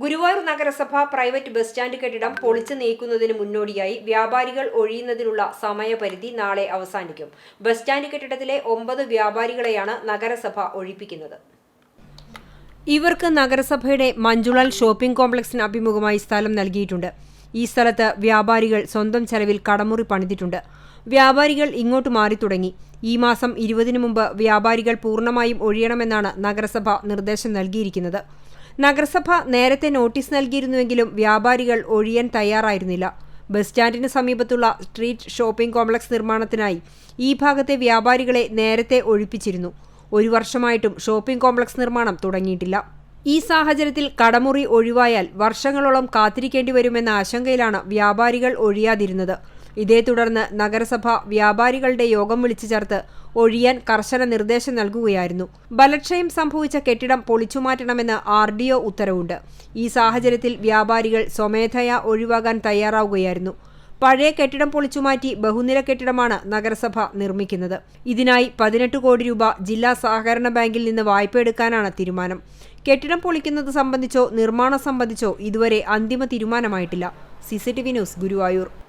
ഗുരുവായൂർ നഗരസഭ private bus stand കെട്ടിടം പൊളിച്ചു നീക്കുന്നതിന് മുന്നോടിയായി വ്യാപാരികൾ ഒഴിയുന്നതിനുള്ള സമയപരിധി നാളെ അവസാനിക്കും. ബസ് സ്റ്റാൻഡ് കെട്ടിടത്തിലെ ഒമ്പത് വ്യാപാരികളെയാണ് നഗരസഭ ഒഴിപ്പിക്കുന്നത്. ഇവർക്ക് നഗരസഭയുടെ മഞ്ജുളൽ ഷോപ്പിംഗ് കോംപ്ലക്സിന് അഭിമുഖമായി സ്ഥലം നൽകിയിട്ടുണ്ട്. ഈ സ്ഥലത്ത് വ്യാപാരികൾ സ്വന്തം ചെലവിൽ കടമുറി പണിതിട്ടുണ്ട്. വ്യാപാരികൾ ഇങ്ങോട്ട് മാറി തുടങ്ങി ഈ മാസം ഇരുപതിനു മുമ്പ് വ്യാപാരികൾ പൂർണമായും ഒഴിയണമെന്നാണ് നഗരസഭ നിർദ്ദേശം നൽകിയിരിക്കുന്നത്. നഗരസഭ നേരത്തെ നോട്ടീസ് നൽകിയിരുന്നുവെങ്കിലും വ്യാപാരികൾ ഒഴിയാൻ തയ്യാറായിരുന്നില്ല. ബസ് സ്റ്റാൻഡിന് സമീപത്തുള്ള സ്ട്രീറ്റ് ഷോപ്പിംഗ് കോംപ്ലക്സ് നിർമ്മാണത്തിനായി ഈ ഭാഗത്തെ വ്യാപാരികളെ നേരത്തെ ഒഴിപ്പിച്ചിരുന്നു. ഒരു വർഷമായിട്ടും ഷോപ്പിംഗ് കോംപ്ലക്സ് നിർമ്മാണം തുടങ്ങിയിട്ടില്ല. ഈ സാഹചര്യത്തിൽ കടമുറി ഒഴിവായാൽ വർഷങ്ങളോളം കാത്തിരിക്കേണ്ടി വരുമെന്ന ആശങ്കയിലാണ് വ്യാപാരികൾ ഒഴിയാതിരുന്നത്. ഇതേ തുടർന്ന് നഗരസഭ വ്യാപാരികളുടെ യോഗം വിളിച്ചു ചേർത്ത് ഒഴിയാൻ കർശന നിർദ്ദേശം നൽകുകയായിരുന്നു. ബലക്ഷയം സംഭവിച്ച കെട്ടിടം പൊളിച്ചുമാറ്റണമെന്ന് ആർ ഡി ഒ ഉത്തരവുണ്ട്. ഈ സാഹചര്യത്തിൽ വ്യാപാരികൾ സ്വമേധയാ ഒഴിവാകാൻ തയ്യാറാവുകയായിരുന്നു. പഴയ കെട്ടിടം പൊളിച്ചുമാറ്റി ബഹുനില കെട്ടിടമാണ് നഗരസഭ നിർമ്മിക്കുന്നത്. ഇതിനായി പതിനെട്ട് കോടി രൂപ ജില്ലാ സഹകരണ ബാങ്കിൽ നിന്ന് വായ്പ എടുക്കാനാണ് തീരുമാനം. കെട്ടിടം പൊളിക്കുന്നത് സംബന്ധിച്ചോ നിർമ്മാണം സംബന്ധിച്ചോ ഇതുവരെ അന്തിമ തീരുമാനമായിട്ടില്ല. CCTV news Guruvayur.